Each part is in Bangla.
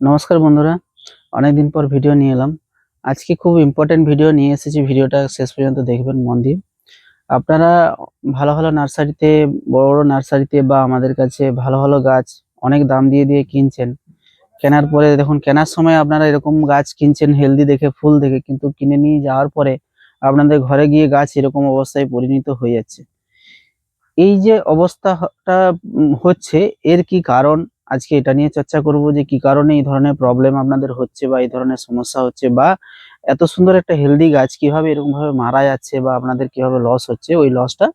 নমস্কার বন্ধুরা, অনেকদিন পর ভিডিও নিয়ে এলাম। আজকে খুব ইম্পর্টেন্ট ভিডিও নিয়ে এসেছি ভিডিওটা শেষ পর্যন্ত দেখবেন, মন দিয়ে। আপনারা ভালো ভালো নার্সারিতে, বড় বড় নার্সারিতে বা আমাদের কাছে ভালো ভালো গাছ অনেক দাম দিয়ে দিয়ে কিনছেন। কেনার পরে দেখুন, কেনার সময় আপনারা এরকম গাছ কিনছেন হেলদি দেখে, ফুল দেখে, কিন্তু কিনে নিয়ে যাওয়ার পরে আপনাদের ঘরে গিয়ে গাছ এরকম অবস্থায় পরিণত হয়ে যাচ্ছে। এই যে অবস্থাটা হচ্ছে, এর কি কারণ? আজকে এটা নিয়ে চর্চা করব যে কি কারণে এই ধরনের প্রবলেম আপনাদের হচ্ছে বা এই ধরনের সমস্যা হচ্ছে বা এত সুন্দর একটা হেলদি গাছ কীভাবে এরকম ভাবে মারা যাচ্ছে বা আপনাদের কীভাবে লস হচ্ছে, ওই লসটা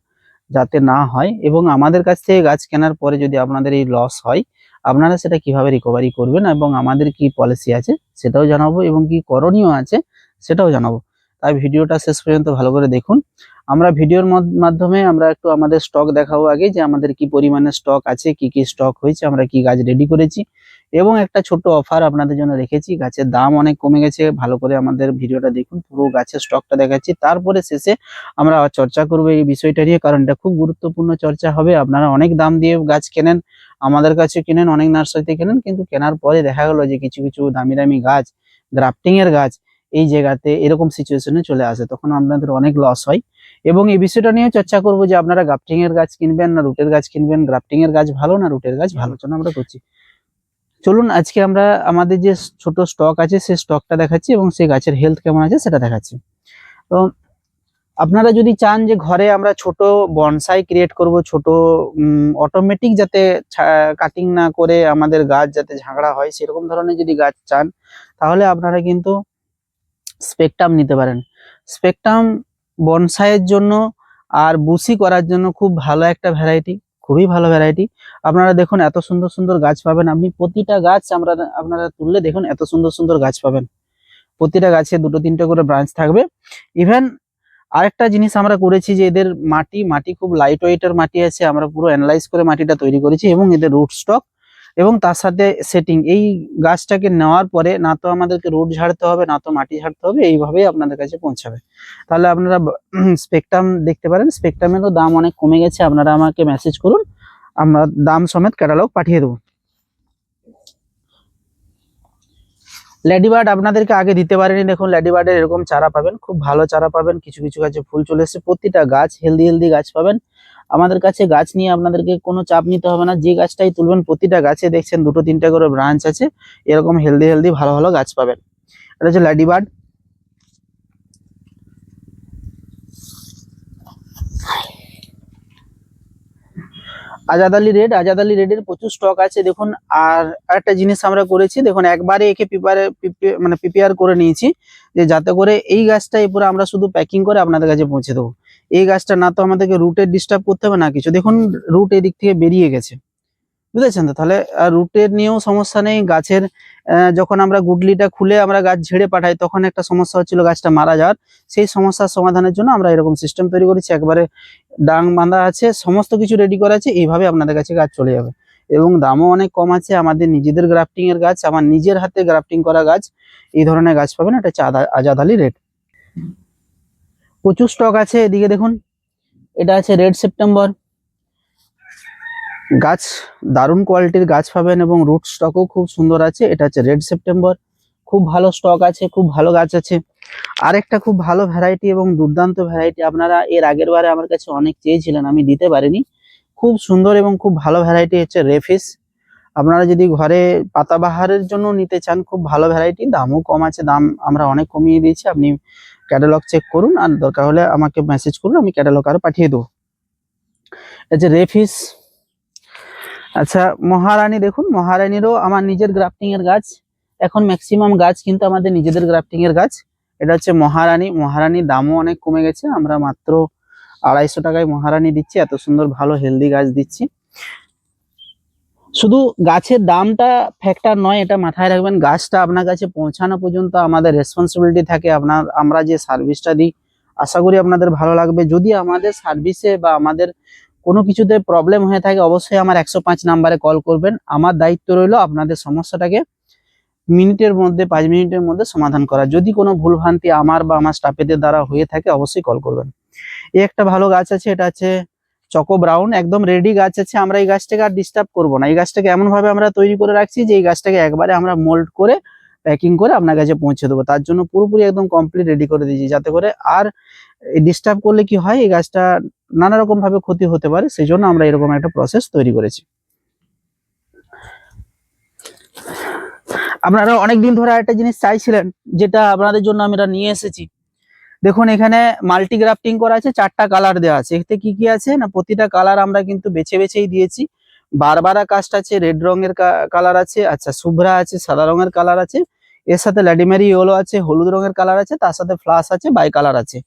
যাতে না হয় এবং আমাদের কাছ থেকে গাছ কেনার পরে যদি আপনাদের এই লস হয়, আপনারা সেটা কীভাবে রিকভারি করবেন এবং আমাদের কি পলিসি আছে সেটাও জানাব এবং কি করণীয় আছে সেটাও জানাব। তাই ভিডিওটা শেষ পর্যন্ত ভালো করে দেখুন। আমরা ভিডিওর মাধ্যমে আমরা একটু আমাদের স্টক দেখাবো আগে যে আমাদের কি পরিমাণে স্টক আছে, কি কি স্টক হয়েছে, আমরা কি গাছ রেডি করেছি এবং একটা ছোট অফার আপনাদের জন্য রেখেছি। গাছের দাম অনেক কমে গেছে, ভালো করে আমাদের ভিডিওটা দেখুন, পুরো গাছের স্টকটা দেখাচ্ছি। তারপরে শেষে আমরা চর্চা করব এই বিষয়টা নিয়ে, কারণ এটা খুব গুরুত্বপূর্ণ চর্চা হবে। আপনারা অনেক দাম দিয়ে গাছ কেনেন, আমাদের কাছে কেনেন, অনেক নার্সারিতে কেনেন, কিন্তু কেনার পরে দেখা গেলো যে কিছু কিছু দামি দামি গাছ গ্রাফটিং এর গাছ এই জায়গাতে এরকম সিচুয়েশনে চলে আসে, তখন আপনাদের অনেক লস হয়। এবং এই বিষয়টা নিয়ে চর্চা করব যে আপনারা গ্রাফটিং এর গাছ কিনবেন না রুটের গাছ কিনবেন গ্রাফটিং এর গাছ ভালো না রুটের গাছ ভালো? জন্য আমরা করছি। চলুন, আজকে আমরা আমাদের যে ছোট স্টক আছে, সেই স্টকটা দেখাচ্ছি এবং সেই গাছের হেলথ কেমন আছে সেটা দেখাচ্ছি। তো আপনারা যদি চান যে ঘরে আমরা ছোট বনসাই ক্রিয়েট করব, ছোট অটোমেটিক যাতে কাটিং না করে আমাদের গাছ যাতে ঝাঁকড়া হয়, সেরকম ধরনের যদি গাছ চান, তাহলে আপনারা কিন্তু স্পেকট্রাম নিতে পারেন। স্পেকট্রাম বনসাইয়ের জন্য আর বুসি করার জন্য খুব ভালো একটা ভ্যারাইটি খুবই ভালো ভ্যারাইটি আপনারা দেখুন এত সুন্দর সুন্দর গাছ পাবেন। আপনি প্রতিটা গাছ আমরা, আপনারা তুললে দেখুন এত সুন্দর সুন্দর গাছ পাবেন। প্রতিটা গাছে দুটো, তিনটে করে ব্রাঞ্চ থাকবে। ইভেন আরেকটা জিনিস আমরা করেছি যে এদের মাটি মাটি খুব লাইট ওয়েটের মাটি আছে। আমরা পুরো অ্যানালাইজ করে মাটিটা তৈরি করেছি এবং এদের রুট স্টক এবং তার সাথে সেটিং এই গাছটাকে নেওয়ার পরে না তো আমাদেরকে রুট ঝাড়তে হবে, না তো মাটি ঝাড়তে হবে, এইভাবেই আপনাদের কাছে পৌঁছাবে। তাহলে আপনারা স্পেকট্রাম দেখতে পারেন স্পেকট্রামেরও দাম অনেক কমে গেছে, আপনারা আমাকে মেসেজ করুন, আমরা দাম সমেত ক্যাটালগ পাঠিয়ে দেবো। লেডিবার্ড আপনাদেরকে আগে দিতে পারেনি, দেখুন লেডিবার্ডের এরকম চারা পাবেন, খুব ভালো চারা পাবেন, কিছু কিছু গাছে ফুল চলে এসেছে, প্রতিটা গাছ হেলদি হেলদি গাছ পাবেন। আমাদের কাছে গাছ নিয়ে আপনাদেরকে কোনো চাপ নিতে হবে না। যে গাছটাই তুলবেন প্রতিটা গাছে দেখছেন দুটো, তিনটা করে ব্রাঞ্চ আছে। এরকম হেলদি হেলদি ভালো ভালো গাছ পাবেন। এটা হচ্ছে ল্যাডিবার্ড আজাদ আলী রেড, আজাদ আলী রেডের প্রচুর স্টক আছে, দেখুন। আর একটা জিনিস আমরা করেছি, দেখুন, একবারে একে প্রিপারে মানে প্রিপেয়ার করে নিয়েছি, যে যাতে করে এই গাছটা পুরো আমরা শুধু প্যাকিং করে আপনাদের কাছে পৌঁছে দেবো। এই গাছটা না তো আমাদেরকে রুটের ডিস্টার্ব করতে হবে, না কিছু। দেখুন রুট এদিক থেকে বেরিয়ে গেছে। বুঝেছেন তো? তাহলে রুটের নিয়েও সমস্যা নেই। গাছের যখন আমরা গুডলিটা খুলে আমরা গাছ ঝেড়ে পাঠাই, তখন একটা সমস্যা হচ্ছিল গাছটা মারা যাওয়ার। সেই সমস্যার সমাধানের জন্য আমরা এরকম সিস্টেম তৈরি করেছি। একবারে ডাং বাঁধা আছে, সমস্ত কিছু রেডি করা আছে। এইভাবে আপনাদের কাছে গাছ চলে যাবে। এবং দামও অনেক কম আছে। আমাদের নিজেদের গ্রাফটিং এর গাছ, আমার নিজের হাতে গ্রাফটিং করা গাছ, এই ধরনের গাছ পাবেন। এটা আজাদ আলী রেড প্রচুর স্টক আছে এদিকে দেখুন। এটা আছে রেড সেপ্টেম্বর গাছ দারুণ কোয়ালিটির গাছ পাবেন এবং রুট স্টকও খুব সুন্দর আছে। এটা হচ্ছে রেড সেপ্টেম্বর খুব ভালো স্টক আছে, খুব ভালো গাছ আছে। আরেকটা খুব ভালো ভ্যারাইটি এবং দুর্দান্ত ভ্যারাইটি আপনারা এর আগের বারে আমার কাছে অনেক চেয়েছিলেন, আমি দিতে পারিনি। খুব সুন্দর এবং খুব ভালো ভ্যারাইটি হচ্ছে রেফিস আপনারা যদি ঘরে পাতাবাহারের জন্য নিতে চান, খুব ভালো ভ্যারাইটি দামও কম আছে, দাম আমরা অনেক কমিয়ে দিয়েছি। আপনি ক্যাটালগ চেক করুন আর দরকার হলে আমাকে মেসেজ করুন, আমি ক্যাটালগ আরও পাঠিয়ে দেবো। এই যে রেফিস আচ্ছা মহারানী দেখুন, মহারানীরও আমার নিজের গ্রাফটিং এর গাছ। এখন ম্যাক্সিমাম গাছ কিন্তু আমাদের নিজেদের গ্রাফটিং এর গাছ। এটা হচ্ছে মহারানী, মহারানীর দামও অনেক কমে গেছে। আমরা মাত্র আড়াইশো টাকায় মহারানী দিচ্ছি, এত সুন্দর ভালো হেলদি গাছ দিচ্ছি। শুধু গাছের দামটা ফ্যাক্টর নয়, এটা মাথায় রাখবেন, গাছটা আপনার কাছে পৌঁছানো পর্যন্ত আমাদের রেসপন্সিবিলিটি থাকে। আপনার, আমরা যে সার্ভিসটা দিই, আশা করি আপনাদের ভালো লাগবে। যদি আমাদের সার্ভিসে বা আমাদের কোনো কিছুতে প্রবলেম হয়ে থাকে, অবশ্যই আমার একশো পাঁচ নাম্বারে কল করবেন। আমার দায়িত্ব রইল আপনাদের সমস্যাটাকে মিনিটের মধ্যে, পাঁচ মিনিটের মধ্যে সমাধান করা। যদি কোনো ভুলভ্রান্তি আমার বা আমার স্টাফেদের দ্বারা হয়ে থাকে, অবশ্যই কল করবেন। এই একটা ভালো গাছ আছে, এটা হচ্ছে চকো ব্রাউন, একদম রেডি গাছ আছে, আমরা এই গাছটাকে আর ডিস্টার্ব করব না। এই গাছটাকে এমন ভাবে আমরা তৈরি করে রাখছি যে এই গাছটাকে একবারে আমরা মোল্ড করে প্যাকিং করে আপনার কাছে পৌঁছে দেবো। তার জন্য পুরোপুরি একদম কমপ্লিট রেডি করে দিয়েছি যাতে করে আর ডিস্টার্ব করলে কি হয়, এই গাছটা নানা রকম ভাবে ক্ষতি হতে পারে সেই জন্য আমরা এরকম একটা প্রসেস তৈরি করেছি। আপনারা অনেকদিন ধরে একটা জিনিস চাইছিলেন, যেটা আপনাদের জন্য আমরা নিয়ে এসেছি। দেখুন, এখানে মাল্টি গ্রাফটিং করা আছে, চারটা কালার দেওয়া আছে। এতে কি কি আছে না, প্রতিটা কালার আমরা কিন্তু বেছে বেছেই দিয়েছি। বারবারা কাস্ট আছে রেড রঙের কালার আছে আচ্ছা শুভ্রা আছে, সাদা রঙের কালার আছে। এর সাথে ল্যাডিমেরি ইয়েলো আছে, হলুদ রঙের কালার আছে, তার সাথে ফ্লাস আছে বাই কালার আছে।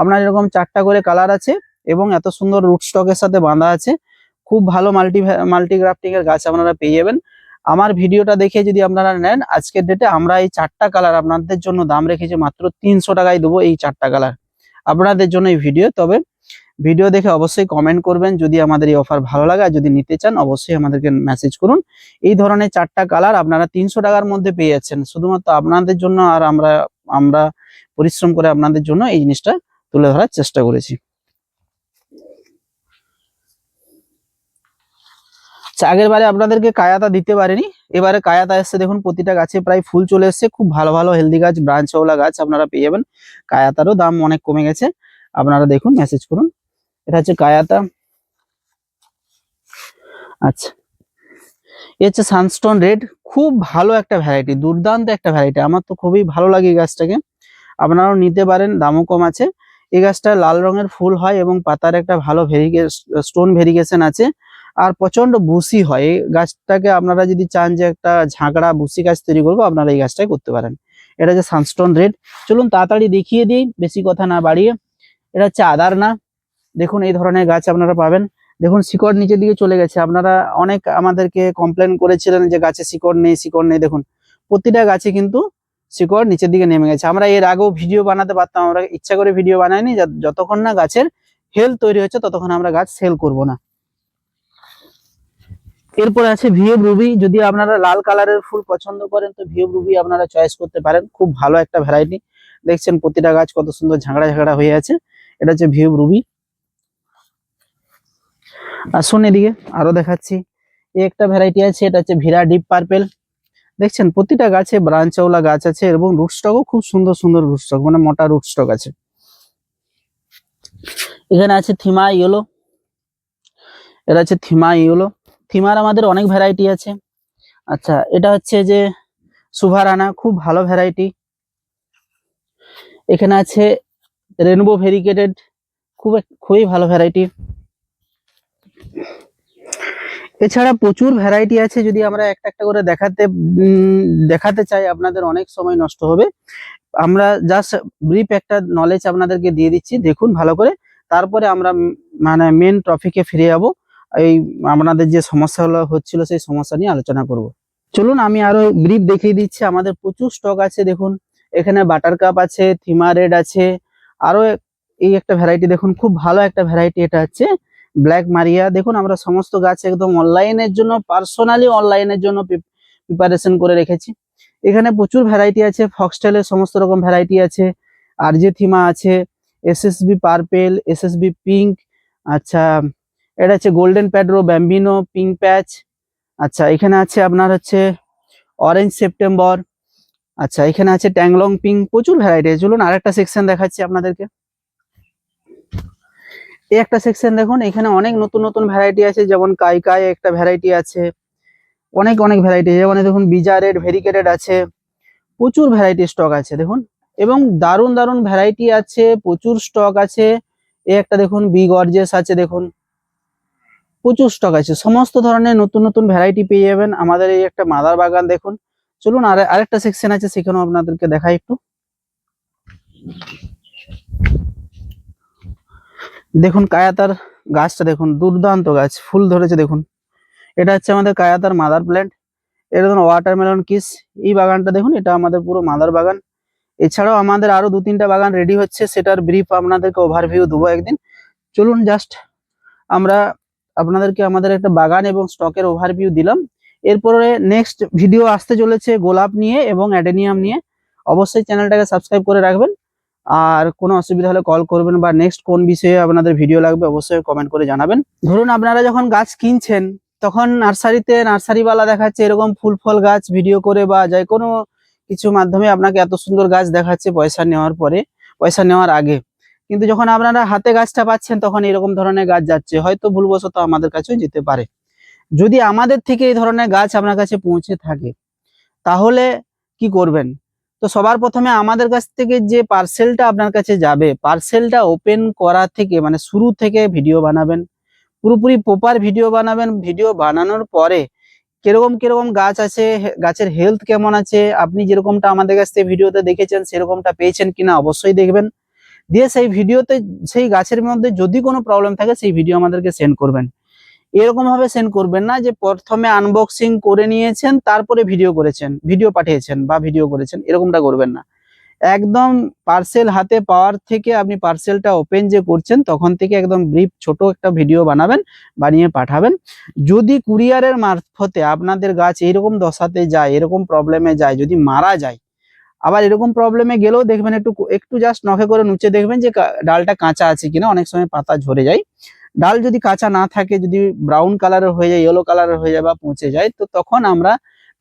আপনার এরকম চারটা করে কালার আছে এবং এত সুন্দর রুট স্টকের সাথে বাঁধা আছে। খুব ভালো মাল্টি মাল্টি গ্রাফটিং এর গাছ আপনারা পেয়ে যাবেন। আমার ভিডিওটা দেখে যদি আপনারা নেন, আজকের ডেটে আমরা এই চারটা কালার আপনাদের জন্য দাম রেখেছি মাত্র তিনশো টাকায় দেবো এই চারটা কালার আপনাদের জন্য এই ভিডিও তবে ভিডিও দেখে অবশ্যই কমেন্ট করবেন। যদি আমাদের এই অফার ভালো লাগে, আর যদি নিতে চান, অবশ্যই আমাদেরকে মেসেজ করুন। এই ধরনের চারটা কালার আপনারা তিনশো টাকার মধ্যে পেয়ে যাচ্ছেন। শুধুমাত্র আপনাদের জন্য আর আমরা আমরা পরিশ্রম করে আপনাদের জন্য এই জিনিসটা তুলে ধরার চেষ্টা করেছি। আচ্ছা, আগের বারে আপনাদেরকে কায়াতা দিতে পারেনি এবারে কায়াতা এসছে দেখুন প্রতিটা গাছে প্রায় ফুল চলে এসছে খুব ভালো ভালো হেলদি গাছ ব্রাঞ্চওয়ালা গাছ আপনারা পেয়ে যাবেন। কায়াতারও দাম অনেক কমে গেছে আপনারা দেখুন মেসেজ করুন। এটা হচ্ছে কায়াতা। আচ্ছা এ হচ্ছে সানস্টোন রেড খুব ভালো একটা ভ্যারাইটি দুর্দান্ত একটা ভ্যারাইটি আমার তো খুবই ভালো লাগে এই গাছটাকে। আপনারাও নিতে পারেন দামও কম আছে। এই গাছটা লাল রঙের ফুল হয় এবং পাতার একটা ভালো ভেরিগে স্টোন ভেরিগেশন আছে। আর প্রচণ্ড বুসি হয়। গাছটাকে আপনারা যদি চান যে একটা ঝাঁকড়া বুসি গাছ তৈরি করব, আপনারা এই গাছটাই করতে পারেন। এটা হচ্ছে সানস্টোন রেড। চলুন তাড়াতাড়ি দেখিয়ে দিই, বেশি কথা না বাড়িয়ে। এটা হচ্ছে আদার না। দেখুন, এই ধরনের গাছ আপনারা পাবেন। দেখুন, শিকড় নিচের দিকে চলে গেছে। আপনারা অনেক আমাদেরকে কমপ্লেন করেছিলেন যে গাছে শিকড় নেই শিকড় নেই। দেখুন, প্রতিটা গাছে কিন্তু শিকড় নিচের দিকে নেমে গেছে। আমরা এর আগেও ভিডিও বানাতে পারতাম, আমরা ইচ্ছা করে ভিডিও বানাইনি। যত- যতক্ষণ না গাছের হেলথ তৈরি হচ্ছে, ততক্ষণ আমরা গাছ সেল করব না। এরপরে আছে ভিএফ রুবি। যদি আপনারা লাল কালারের ফুল পছন্দ করেন, তো ভিএফ রুবি আপনারা চয়েস করতে পারেন। খুব ভালো একটা ভ্যারাইটি দেখছেন প্রতিটা গাছ কত সুন্দর ঝাঁকড়া ঝাঁকড়া হয়ে আছে। এটা হচ্ছে ভিএফ রুবি। আসুন এদিকে, আরও দেখাচ্ছি। একটা ভ্যারাইটি আছে, এটা হচ্ছে ভিরা ডিপ পার্পেল দেখছেন প্রতিটা গাছে ব্রাঞ্চওয়ালা গাছ আছে এবং রুট স্টকও খুব সুন্দর সুন্দর রুট স্টক মানে মোটা রুট স্টক আছে। এখানে আছে থিমা ইয়েলো এটা হচ্ছে থিমা ইয়েলো থিমার আমাদের অনেক ভ্যারাইটি আছে। আচ্ছা এটা হচ্ছে যে সুভারানা খুব ভালো ভ্যারাইটি এখানে আছে রেনবো ভেরিকেটেড খুব খুবই ভালো ভ্যারাইটি এছাড়া প্রচুর ভ্যারাইটি আছে, যদি আমরা একটা একটা করে দেখাতে দেখাতে চাই, আপনাদের অনেক সময় নষ্ট হবে। আমরা জাস্ট ব্রিফ একটা নলেজ আপনাদেরকে দিয়ে দিচ্ছি, দেখুন ভালো করে। তারপরে আমরা মানে মেন টপিকে ফিরে যাব। এই আপনাদের যে সমস্যাগুলো হচ্ছিল সেই সমস্যা নিয়ে আলোচনা করব। চলুন, আমি আরও ব্রিফ দেখিয়ে দিচ্ছি। আমাদের প্রচুর স্টক আছে, দেখুন। এখানে বাটার কাপ আছে থিমা রেড আছে। আরও এই একটা ভ্যারাইটি দেখুন, খুব ভালো একটা ভ্যারাইটি এটা হচ্ছে ব্ল্যাক মারিয়া দেখুন, আমরা সমস্ত গাছ একদম অনলাইনের জন্য পার্সোনালি অনলাইনের জন্য প্রিপারেশন করে রেখেছি। এখানে প্রচুর ভ্যারাইটি আছে ফক্সটেলের সমস্ত রকম ভ্যারাইটি আছে। আর যে থিমা আছে এসএসবি পার্পেল এসএসবি পিঙ্ক আচ্ছা এটা হচ্ছে গোল্ডেন প্যাড্রো ব্যাম্বিনো পিঙ্ক প্যাচ আচ্ছা এখানে আছে আপনার হচ্ছে অরেঞ্জ সেপ্টেম্বর আচ্ছা এখানে আছে ট্যাংলং পিঙ্ক প্রচুর ভ্যারাইটি চলুন আর একটা সেকশন দেখাচ্ছি আপনাদেরকে। এই একটা সেকশন দেখুন, এখানে অনেক নতুন নতুন ভ্যারাইটি আছে, যেমন কাই কাই একটা ভ্যারাইটি আছে। অনেক অনেক ভ্যারাইটি যেমন দেখুন বিজারেড ভেরিকেটেড আছে। প্রচুর ভ্যারাইটি স্টক আছে, দেখুন। এবং দারুণ দারুণ ভ্যারাইটি আছে, প্রচুর স্টক আছে। এই একটা দেখুন বি গর্জেস আছে, দেখুন। প্রচুর স্টক আছে। সমস্ত ধরনের নতুন নতুন ভ্যারাইটি পেয়ে যাবেন আমাদের এই একটা মাদার বাগান দেখুন। চলুন আর আরেকটা সেকশন আছে, সেখানেও আপনাদেরকে দেখাই একটু। দেখুন কায়াতার গাছটা দেখুন, দুর্দান্ত গাছ, ফুল ধরেছে দেখুন। এটা হচ্ছে আমাদের কায়াতার মাদার প্ল্যান্ট এটা ধরুন ওয়াটারমেলন কিস এই বাগানটা দেখুন, এটা আমাদের পুরো মাদার বাগান। এছাড়াও আমাদের আরও দু তিনটা বাগান রেডি হচ্ছে, সেটার ব্রিফ আপনাদেরকে ওভারভিউ দেবো একদিন। চলুন জাস্ট আমরা আপনাদেরকে আমাদের একটা বাগান এবং স্টকের ওভারভিউ দিলাম। এরপরে নেক্সট ভিডিও আসতে চলেছে গোলাপ নিয়ে এবং অ্যাডেনিয়াম নিয়ে। অবশ্যই চ্যানেলটাকে সাবস্ক্রাইব করে রাখবেন। আর কোনো অসুবিধা হলে কল করবেন বা নেক্সট কোন বিষয়ে আপনাদের ভিডিও লাগবে অবশ্যই কমেন্ট করে জানাবেন। ধরুন আপনারা যখন গাছ কিনছেন, তখন নার্সারিতে নার্সারিওয়ালা দেখাচ্ছে এরকম ফুল ফল গাছ ভিডিও করে বা যে কোনো কিছু মাধ্যমে আপনাকে এত সুন্দর গাছ দেখাচ্ছে পয়সা নেওয়ার পরে, পয়সা নেওয়ার আগে। কিন্তু যখন আপনারা হাতে গাছটা পাচ্ছেন, তখন এরকম ধরনের গাছ যাচ্ছে। হয়তো ভুলবশত আমাদের কাছেও যেতে পারে। যদি আমাদের থেকে এই ধরনের গাছ আপনার কাছে পৌঁছে থাকে, তাহলে কি করবেন? তো সবার প্রথমে আমাদের কাছ থেকে যে পার্সেলটা আপনার কাছে যাবে, পার্সেলটা ওপেন করা থেকে মানে শুরু থেকে ভিডিও বানাবেন। পুরোপুরি প্রপার ভিডিও বানাবেন। ভিডিও বানানোর পরে কীরকম কীরকম গাছ আছে গাছের হেলথ কেমন আছে, আপনি যেরকমটা আমাদের কাছ থেকে ভিডিওতে দেখেছেন, সেরকমটা পেয়েছেন কিনা অবশ্যই দেখবেন। দিয়ে সেই ভিডিওতে, সেই গাছের মধ্যে যদি কোনো প্রবলেম থাকে, সেই ভিডিও আমাদেরকে সেন্ড করবেন। এরকম ভাবে সেন্ড করবেন না যে, প্রথমে আনবক্সিং করে নিয়েছেন, তারপরে ভিডিও করেছেন ভিডিও পাঠিয়েছেন বা ভিডিও করেছেন, এরকমটা করবেন না। একদম পার্সেল হাতে পাওয়ার থেকে আপনি পার্সেলটা ওপেন যে করছেন, তখন থেকে একদম ব্রিফ ছোট একটা ভিডিও বানাবেন, বানিয়ে পাঠাবেন। যদি কুরিয়ারের মারফতে আপনাদের গাছ এইরকম দশাতে যায়, এরকম প্রবলেমে যায়, যদি মারা যায় আবার এরকম প্রবলেমে গেলেও দেখবেন একটু একটু জাস্ট নখে করে নুচে দেখবেন যে ডালটা কাঁচা আছে কিনা, অনেক সময় পাতা ঝরে যায়। ডাল যদি কাঁচা না থাকে, যদি ব্রাউন কালারের হয়ে যায় ইয়েলো কালারের হয়ে যায় বা পচে যায়, তো তখন আমরা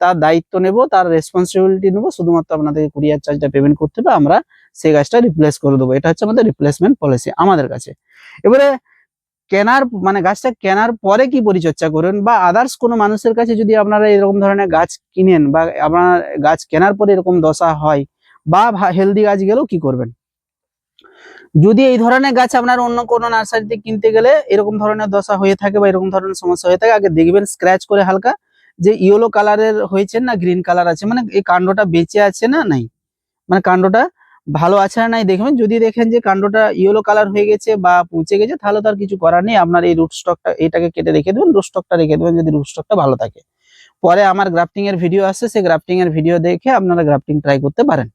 তার দায়িত্ব নেব, তার রেসপন্সিবিলিটি নেব, শুধুমাত্র আপনাদেরকে কুরিয়ার চার্জটা পেমেন্ট করতে হবে, আমরা সেই গাছটা রিপ্লেস করে দেবো। এটা হচ্ছে আমাদের রিপ্লেসমেন্ট পলিসি আমাদের কাছে। এবারে কেনার মানে গাছটা কেনার পরে কি পরিচর্যা করবেন বা আদার্স কোনো মানুষের কাছে যদি আপনারা এরকম ধরনের গাছ কিনেন বা আপনার গাছ কেনার পরে এরকম দশা হয়, বা হেলদি গাছ গেলেও কি করবেন? যদি এই ধরনের গাছ আপনার অন্য কোনো নার্সারিতে কিনতে গেলে এরকম ধরনের দশা হয়ে থাকে বা এরকম ধরনের সমস্যা হয়ে থাকে, আগে দেখবেন স্ক্র্যাচ করে হালকা যে ইয়েলো কালারের হয়েছে না গ্রিন কালার আছে মানে এই কাণ্ডটা বেঁচে আছে না নাই? মানে কাণ্ডটা ভালো আছে না নাই দেখবেন। যদি দেখেন যে কাণ্ডটা ইয়েলো কালার হয়ে গেছে বা পচে গেছে, তাহলে তো আর কিছু করার নেই। আপনার এই রুট স্টকটা এটাকে কেটে রেখে দেবেন রুট স্টকটা রেখে দেবেন, যদি রুট স্টকটা ভালো থাকে। পরে আমার গ্রাফটিং এর ভিডিও আসছে সেই গ্রাফটিং এর ভিডিও দেখে আপনারা গ্রাফটিং ট্রাই করতে পারেন।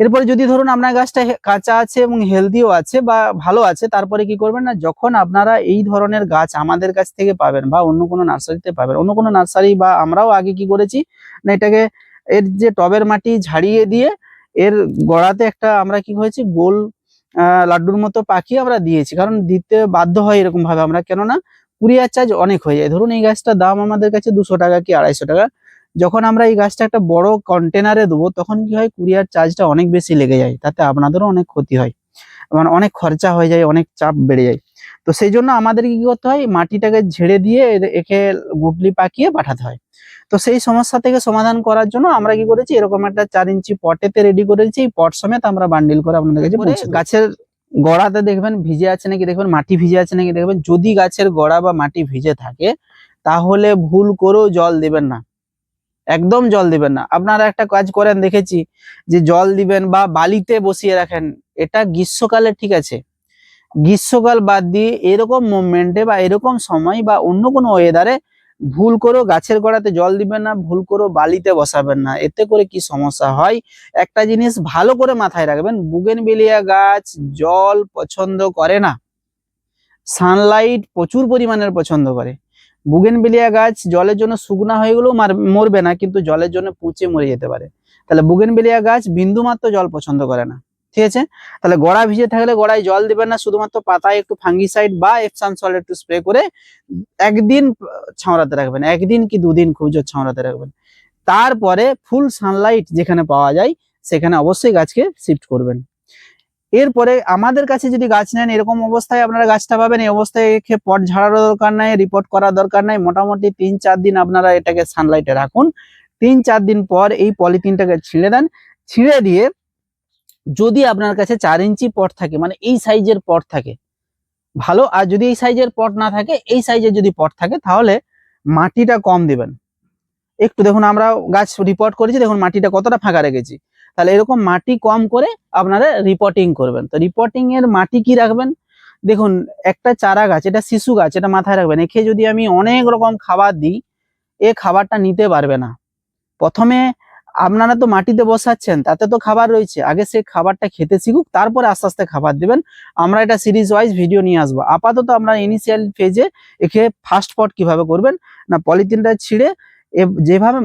এরপরে যদি ধরুন আপনার গাছটা কাঁচা আছে এবং হেলদিও আছে বা ভালো আছে, তারপরে কি করবেন না, যখন আপনারা এই ধরনের গাছ আমাদের কাছ থেকে পাবেন বা অন্য কোনো নার্সারিতে পাবেন, অন্য কোনো নার্সারি বা আমরাও আগে কি করেছি, না এটাকে এর যে টবের মাটি ঝাড়িয়ে দিয়ে এর গোড়াতে একটা আমরা কি হয়েছে, গোল লাড্ডুর মতো পাখি আমরা দিয়েছি। কারণ দিতে বাধ্য হয় এরকম ভাবে আমরা। কেননা কুরিয়ার চার্জ অনেক হয়ে যায়। ধরুন এই গাছটার দাম আমাদের কাছে দুশো টাকা কি আড়াইশো টাকা। যখন আমরা এই গাছটা একটা বড় কন্টেনারে দেবো, তখন কি হয়, কুরিয়ার চার্জটা অনেক বেশি লেগে যায়। তাতে আপনাদেরও অনেক ক্ষতি হয়। মানে অনেক খরচা হয়ে যায়, অনেক চাপ বেড়ে যায়। তো সেই জন্য আমাদের কি করতে হয় মাটিটাকে ঝেড়ে দিয়ে একে গুটলি পাকিয়ে পাঠাতে হয়। তো সেই সমস্যা থেকে সমাধান করার জন্য আমরা কি করেছি এরকম একটা চার ইঞ্চি পটেতে রেডি করেছি এই পট সমেত আমরা বান্ডিল করে আপনাদের কাছে গাছের গোড়াতে দেখবেন ভিজে আছে নাকি দেখবেন মাটি ভিজে আছে নাকি দেখবেন যদি গাছের গোড়া বা মাটি ভিজে থাকে তাহলে ভুল করেও জল দিবেন না। একদম জল দিবেন না। আপনারা একটা কাজ করেন দেখেছি যে জল দিবেন বা বালিতে বসিয়ে রাখেন এটা গ্রীষ্মকালে ঠিক আছে। গ্রীষ্মকাল বাদ দিয়ে এরকম মুভমেন্টে বা এরকম সময় বা অন্য কোনো ওয়েদারে ভুল করেও গাছের গোড়াতে জল দিবেন না, ভুল করেও বালিতে বসাবেন না। এতে করে কি সমস্যা হয়? একটা জিনিস ভালো করে মাথায় রাখবেন বুগেনবেলিয়া গাছ জল পছন্দ করে না। সানলাইট প্রচুর পরিমাণের পছন্দ করে। বুগেনবেলিয়া গাছ জলের জন্য শুকনা হয়ে গেলেও মার- মরবে না, কিন্তু জলের জন্য পচে মরে যেতে পারে। তাহলে বুগেনবেলিয়া গাছ বিন্দুমাত্র জল পছন্দ করে না। ঠিক আছে? তাহলে গোড়া ভিজে থাকলে গোড়ায় জল দিবেন না, শুধুমাত্র পাতায় একটু ফাঙ্গিসাইড বা এপসাম সল্ট একটু স্প্রে করে একদিন ছাওড়াতে রাখবেন, একদিন কি দুদিন খুব জোর ছাওড়াতে রাখবেন। তারপরে ফুল সানলাইট যেখানে পাওয়া যায়, সেখানে অবশ্যই গাছকে শিফট করবেন। এরপরে আমাদের কাছে যদি গাছ নেন, এরকম অবস্থায় আপনারা গাছটা পাবেন, এই অবস্থায় পট ঝাড়ারও দরকার নাই রিপোর্ট করার দরকার নাই, মোটামুটি তিন চার দিন আপনারা এটাকে সানলাইটে রাখুন। তিন চার দিন পর এই পলিথিনটাকে ছিঁড়ে দেন, ছিঁড়ে দিয়ে যদি আপনার কাছে চার ইঞ্চি পট থাকে মানে এই সাইজের পট থাকে, ভালো, আর যদি এই সাইজের পট না থাকে, এই সাইজের যদি পট থাকে, তাহলে মাটিটা কম দিবেন। একটু দেখুন, আমরা গাছ রিপোর্ট করেছি, দেখুন মাটিটা কতটা ফাঁকা রেখেছি। তাহলে এরকম মাটি কম করে আপনারা রিপোর্টিং করবেন। তো রিপোর্টিং এর মাটি কি রাখবেন? দেখুন, একটা চারা গাছ, এটা শিশু গাছ, এটা মাথায় রাখবেন। একে যদি আমি অনেক রকম খাবার দিই, এ খাবারটা নিতে পারবে না। প্রথমে আপনারা তো মাটিতে বসাচ্ছেন, তাতে তো খাবার রয়েছে। আগে সে খাবারটা খেতে শিখুক, তারপরে আস্তে আস্তে খাবার দিবেন। আমরা এটা সিরিজ ওয়াইজ ভিডিও নিয়ে আসব। আপাতত আমরা ইনিশিয়াল ফেজে একে ফার্স্ট পট কীভাবে করবেন, না পলিথিনটা ছিঁড়ে যেভাবে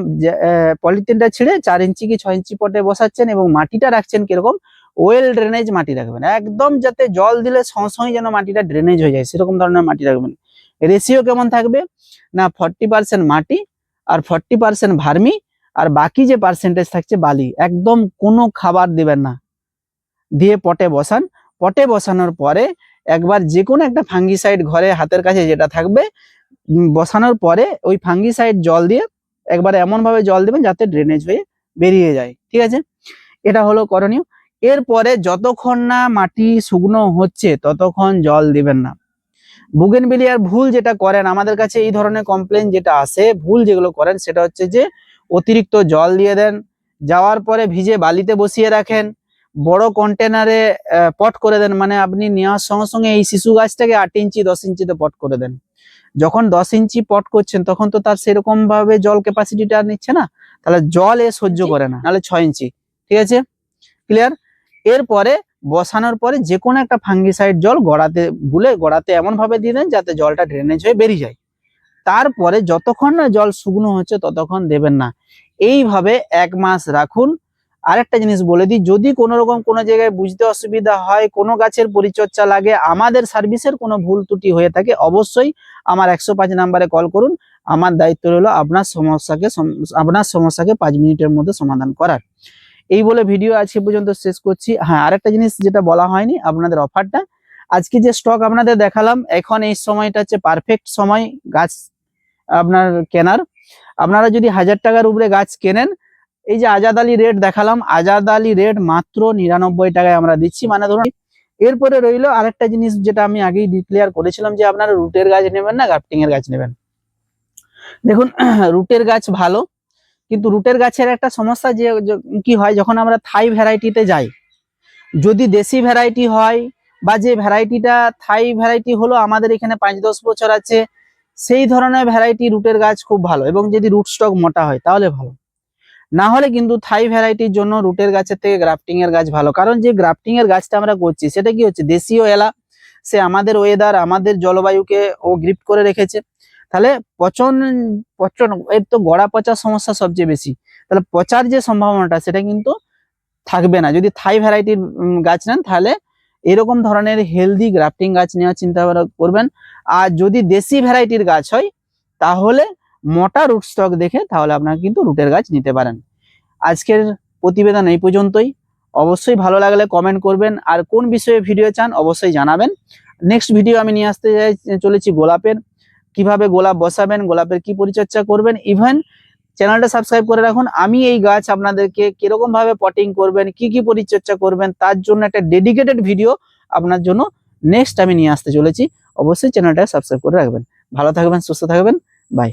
পলিথিনটা ছিঁড়ে চার ইঞ্চি কি ছয় ইঞ্চি পটে বসাচ্ছেন এবং মাটিটা রাখছেন কীরকম ওয়েল ড্রেনেজ মাটি রাখবেন। একদম যাতে জল দিলে সঙ্গে যেন মাটিটা ড্রেনেজ হয়ে যায়, সেরকম ধরনের মাটি রাখবেন। রেশিও কেমন থাকবে? না ফর্টি পার্সেন্ট মাটি আর ফর্টি পার্সেন্ট ভার্মি আর বাকি যে পার্সেন্টেজ থাকছে বালি, একদম কোনো খাবার দিবেন না। দিয়ে পটে বসান। পটে বসানোর পরে একবার যে কোনো একটা ফাঙ্গিসাইড ঘরে হাতের কাছে যেটা থাকবে বসানোর পরে ওই ফাঙ্গিসাইড জল দিয়ে একবার এমন ভাবে জল দেবেন যাতে ড্রেনেজ হয়ে বেরিয়ে যায়। ঠিক আছে? এটা হলো করণীয়। এরপরে যতক্ষণ না মাটি শুকনো হচ্ছে, ততক্ষণ জল দিবেন না। বুগেনবেলিয়ার ভুল যেটা করেন, আমাদের কাছে এই ধরনের কমপ্লেন যেটা আসে, ভুল যেগুলো করেন, সেটা হচ্ছে যে অতিরিক্ত জল দিয়ে দেন। যাওয়ার পরে ভিজে বালিতে বসিয়ে রাখেন। বড় কন্টেনারে পট করে দেন। মানে আপনি নেওয়ার সঙ্গে সঙ্গে এই শিশু গাছটাকে আট ইঞ্চি দশ ইঞ্চিতে পট করে দেন। যখন দশ ইঞ্চি পট করছেন তখন তো তার সেরকম ভাবে জল ক্যাপাসিটিটা নিচ্ছে না। তাহলে জল এ সহ্য করে না নাহলে ছয় ইঞ্চি। ঠিক আছে? ক্লিয়ার এরপরে বসানোর পরে যে কোনো একটা ফাঙ্গিসাইড জল গড়াতে গুলে গড়াতে এমন ভাবে দিয়ে দেন যাতে জলটা ড্রেনেজ হয়ে বেরিয়ে যায়। তারপরে যতক্ষণ না জল শুকনো হচ্ছে ততক্ষণ দেবেন না। এইভাবে এক মাস রাখুন। আরেকটা জিনিস বলে দিই, যদি কোনো রকম কোনো জায়গায় বুঝতে অসুবিধা হয়, কোনো গাছের পরিচর্যা লাগে, আমাদের সার্ভিসের কোনো ভুল ত্রুটি হয়ে থাকে, অবশ্যই আমার একশো পাঁচ নাম্বারে কল করুন। আমার দায়িত্ব রইল আপনার সমস্যাকে সম- আপনার সমস্যাকে পাঁচ মিনিটের মধ্যে সমাধান করার। এই বলে ভিডিও আজকে পর্যন্ত শেষ করছি। হ্যাঁ আরেকটা জিনিস যেটা বলা হয়নি, আপনাদের অফারটা। আজকে যে স্টক আপনাদের দেখালাম, এখন এই সময়টা হচ্ছে পারফেক্ট সময়। গাছ আপনার কেনার। আপনারা যদি হাজার টাকার উপরে গাছ কেনেন, এই যে আজাদ আলী রেট দেখালাম, আজাদ আলী রেট মাত্র নিরানব্বই টাকায় আমরা দিচ্ছি। মানে ধরুন, এরপরে রইল আরেকটা জিনিস যেটা আমি আগেই ডিক্লেয়ার করেছিলাম যে আপনারা রুটের গাছ নেবেন না গ্রাফটিং এর গাছ নেবেন। দেখুন, রুটের গাছ ভালো, কিন্তু রুটের গাছের একটা সমস্যা যে- কি হয়, যখন আমরা থাই ভ্যারাইটিতে যাই, যদি দেশি ভ্যারাইটি হয় বা যে ভ্যারাইটিটা, থাই ভ্যারাইটি হলো আমাদের এখানে পাঁচ দশ বছর আছে সেই ধরনের ভ্যারাইটি রুটের গাছ খুব ভালো এবং যদি রুট স্টক মোটা হয় তাহলে ভালো। না হলে কিন্তু থাই ভ্যারাইটির জন্য রুটের গাছের থেকে গ্রাফটিং এর গাছ ভালো। কারণ যে গ্রাফটিং এর গাছটা আমরা করছি, সেটা কি হচ্ছে? দেশীয় এলা, সে আমাদের ওয়েদার আমাদের জলবায়ুকে ও গ্রিপ্ট করে রেখেছে। তাহলে পচন পচন, এর তো গড়া পচার সমস্যা সবচেয়ে বেশি। তাহলে পচার যে সম্ভাবনাটা, সেটা কিন্তু থাকবে না। যদি থাই ভ্যারাইটির গাছ নেন, তাহলে এরকম ধরনের হেলদি গ্রাফটিং গাছ নেওয়ার চিন্তা করবেন। আর যদি দেশি ভ্যারাইটির গাছ হয়, তাহলে মোটা রুট স্টক দেখে তাহলে আপনারা কিন্তু রুটের গাছ নিতে পারেন। আজকের প্রতিবেদন এই পর্যন্তই। অবশ্যই ভালো লাগলে কমেন্ট করবেন। আর কোন বিষয়ে ভিডিও চান অবশ্যই জানাবেন। নেক্সট ভিডিও আমি নিয়ে আসতে চলেছি গোলাপের। কীভাবে গোলাপ বসাবেন, গোলাপের কি পরিচর্যা করবেন ইভেন চ্যানেলটা সাবস্ক্রাইব করে রাখুন। আমি এই গাছ আপনাদেরকে কীরকম ভাবে পটিং করবেন, কি কি পরিচর্যা করবেন, তার জন্য একটা ডেডিকেটেড ভিডিও আপনার জন্য নেক্সট আমি নিয়ে আসতে চলেছি। অবশ্যই চ্যানেলটা সাবস্ক্রাইব করে রাখবেন। ভালো থাকবেন, সুস্থ থাকবেন। বাই